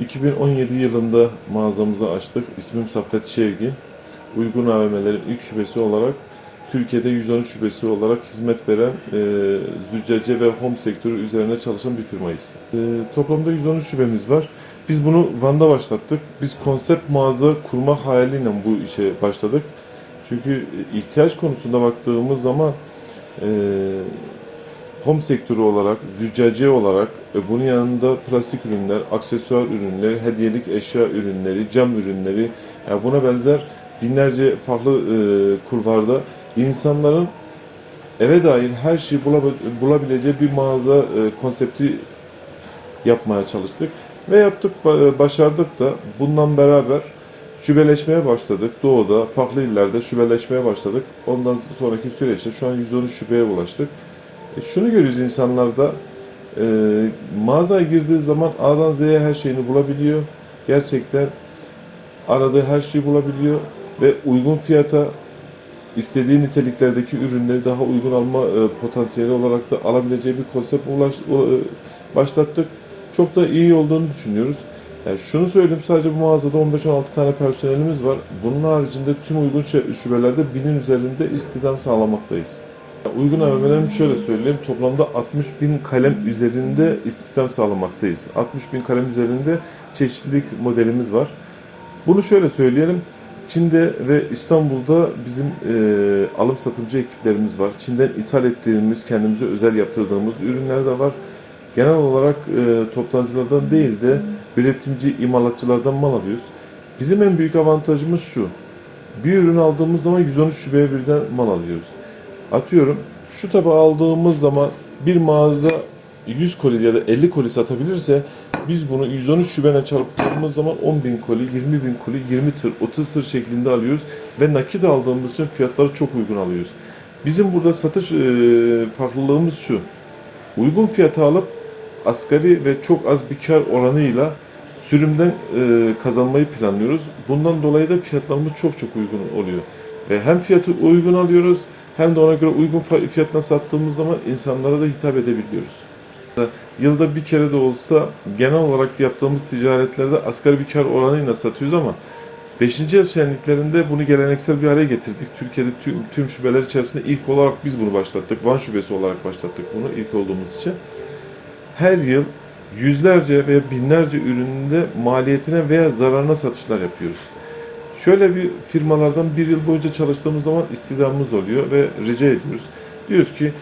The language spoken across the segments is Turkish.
2017 yılında mağazamızı açtık. İsmim Saffet Şevgi. Uygun AVM'lerin ilk şubesi olarak Türkiye'de 113 şubesi olarak hizmet veren e, züccaciye ve home sektörü üzerine çalışan bir firmayız. E, toplamda 113 şubemiz var. Biz bunu Van'da başlattık. Biz konsept mağaza kurma hayaliyle bu işe başladık. Çünkü ihtiyaç konusunda baktığımız zaman e, home sektörü olarak, züccaciye olarak e, bunun yanında plastik ürünler, aksesuar ürünleri, hediyelik eşya ürünleri, cam ürünleri, yani buna benzer binlerce farklı e, kulvarda insanların eve dair her şeyi bulab- bulabileceği bir mağaza e, konsepti yapmaya çalıştık. Ve yaptık, ba- başardık da bundan beraber şubeleşmeye başladık. Doğu'da, farklı illerde şubeleşmeye başladık. Ondan sonraki süreçte şu an 113 şubeye ulaştık. E, şunu görüyoruz insanlarda, e, mağazaya girdiği zaman A'dan Z'ye her şeyini bulabiliyor. Gerçekten aradığı her şeyi bulabiliyor ve uygun fiyata istediği niteliklerdeki ürünleri daha uygun alma e, potansiyeli olarak da alabileceği bir konsept ulaş, e, başlattık. Çok da iyi olduğunu düşünüyoruz. Yani şunu söyleyeyim sadece bu mağazada 15-16 tane personelimiz var. Bunun haricinde tüm uygun şubelerde binin üzerinde istihdam sağlamaktayız. Uygun AVM'lerimi şöyle söyleyeyim. Toplamda 60 bin kalem üzerinde istihdam sağlamaktayız. 60 bin kalem üzerinde çeşitlilik modelimiz var. Bunu şöyle söyleyelim. Çin'de ve İstanbul'da bizim e, alım satımcı ekiplerimiz var. Çin'den ithal ettiğimiz, kendimize özel yaptırdığımız ürünler de var. Genel olarak e, toptancılardan değil de üretimci, imalatçılardan mal alıyoruz. Bizim en büyük avantajımız şu. Bir ürün aldığımız zaman 113 şubeye birden mal alıyoruz. Atıyorum şu tabağı aldığımız zaman bir mağaza 100 koli ya da 50 koli satabilirse biz bunu 113 şubene çarptığımız zaman 10 bin koli, 20 bin koli, 20 tır, 30 tır şeklinde alıyoruz ve nakit aldığımız için fiyatları çok uygun alıyoruz. Bizim burada satış e, farklılığımız şu. Uygun fiyata alıp asgari ve çok az bir kar oranıyla sürümden e, kazanmayı planlıyoruz. Bundan dolayı da fiyatlarımız çok çok uygun oluyor. Ve hem fiyatı uygun alıyoruz hem de ona göre uygun fiyatına sattığımız zaman insanlara da hitap edebiliyoruz. Yılda bir kere de olsa genel olarak yaptığımız ticaretlerde asgari bir kar oranıyla satıyoruz ama 5. yıl şenliklerinde bunu geleneksel bir hale getirdik. Türkiye'de tüm, tüm şubeler içerisinde ilk olarak biz bunu başlattık. Van şubesi olarak başlattık bunu ilk olduğumuz için. Her yıl yüzlerce veya binlerce ürününde maliyetine veya zararına satışlar yapıyoruz. Şöyle bir firmalardan bir yıl boyunca çalıştığımız zaman istihdamımız oluyor ve rica ediyoruz. Diyoruz ki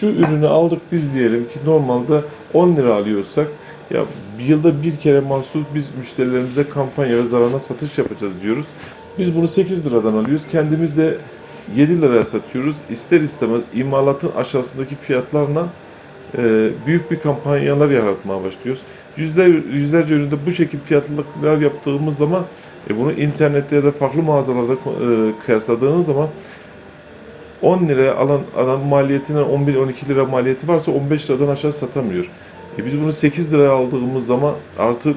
şu ürünü aldık biz diyelim ki normalde 10 lira alıyorsak ya bir yılda bir kere mahsus biz müşterilerimize kampanya ve zararına satış yapacağız diyoruz. Biz bunu 8 liradan alıyoruz. Kendimiz de 7 liraya satıyoruz. İster istemez imalatın aşağısındaki fiyatlarla büyük bir kampanyalar yaratmaya başlıyoruz. Yüzler, yüzlerce üründe bu şekilde fiyatlıklar yaptığımız zaman e, bunu internette ya da farklı mağazalarda e, kıyasladığınız zaman 10 liraya alan adam maliyetine 11-12 lira maliyeti varsa 15 liradan aşağı satamıyor. E biz bunu 8 liraya aldığımız zaman artı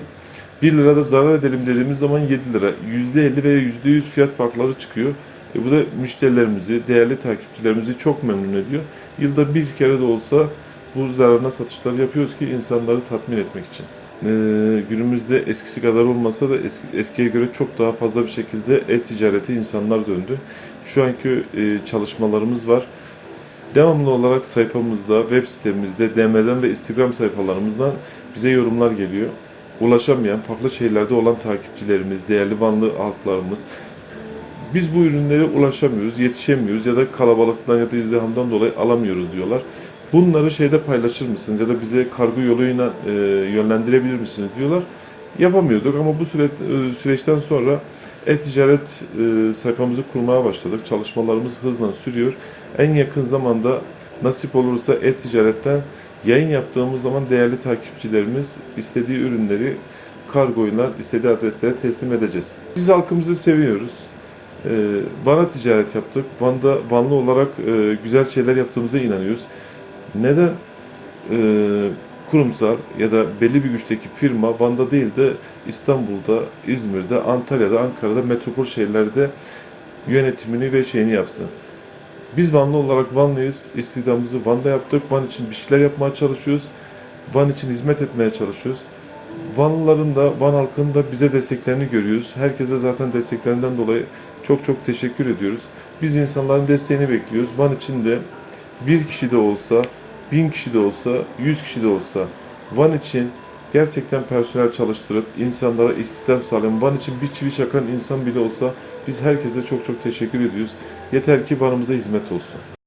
1 lirada zarar edelim dediğimiz zaman 7 lira. %50 veya %100 fiyat farkları çıkıyor. E bu da müşterilerimizi, değerli takipçilerimizi çok memnun ediyor. Yılda bir kere de olsa bu zararına satışlar yapıyoruz ki insanları tatmin etmek için. Ee, günümüzde eskisi kadar olmasa da eski, eskiye göre çok daha fazla bir şekilde e-ticarete insanlar döndü. Şu anki e, çalışmalarımız var. Devamlı olarak sayfamızda, web sitemizde, DM'den ve Instagram sayfalarımızdan bize yorumlar geliyor. Ulaşamayan, farklı şehirlerde olan takipçilerimiz, değerli Vanlı halklarımız, biz bu ürünlere ulaşamıyoruz, yetişemiyoruz ya da kalabalıktan ya da izdihamdan dolayı alamıyoruz diyorlar. Bunları şeyde paylaşır mısınız ya da bize kargo yoluyla e, yönlendirebilir misiniz diyorlar. Yapamıyorduk ama bu süre, e, süreçten sonra e-ticaret e, sayfamızı kurmaya başladık. Çalışmalarımız hızla sürüyor. En yakın zamanda nasip olursa e-ticaretten yayın yaptığımız zaman değerli takipçilerimiz istediği ürünleri kargoyla istediği adreslere teslim edeceğiz. Biz halkımızı seviyoruz. Ee, Van'a ticaret yaptık. Van'da Vanlı olarak e, güzel şeyler yaptığımıza inanıyoruz. Neden e, kurumsal ya da belli bir güçteki firma Van'da değil de İstanbul'da, İzmir'de, Antalya'da, Ankara'da, metropol şehirlerde yönetimini ve şeyini yapsın. Biz Vanlı olarak Vanlıyız. İstihdamımızı Van'da yaptık. Van için bir şeyler yapmaya çalışıyoruz. Van için hizmet etmeye çalışıyoruz. Vanlıların da, Van halkının da bize desteklerini görüyoruz. Herkese zaten desteklerinden dolayı çok çok teşekkür ediyoruz. Biz insanların desteğini bekliyoruz. Van için de bir kişi de olsa, bin kişi de olsa, yüz kişi de olsa Van için gerçekten personel çalıştırıp insanlara istihdam sağlayan, Van için bir çivi çakan insan bile olsa biz herkese çok çok teşekkür ediyoruz. Yeter ki Van'ımıza hizmet olsun.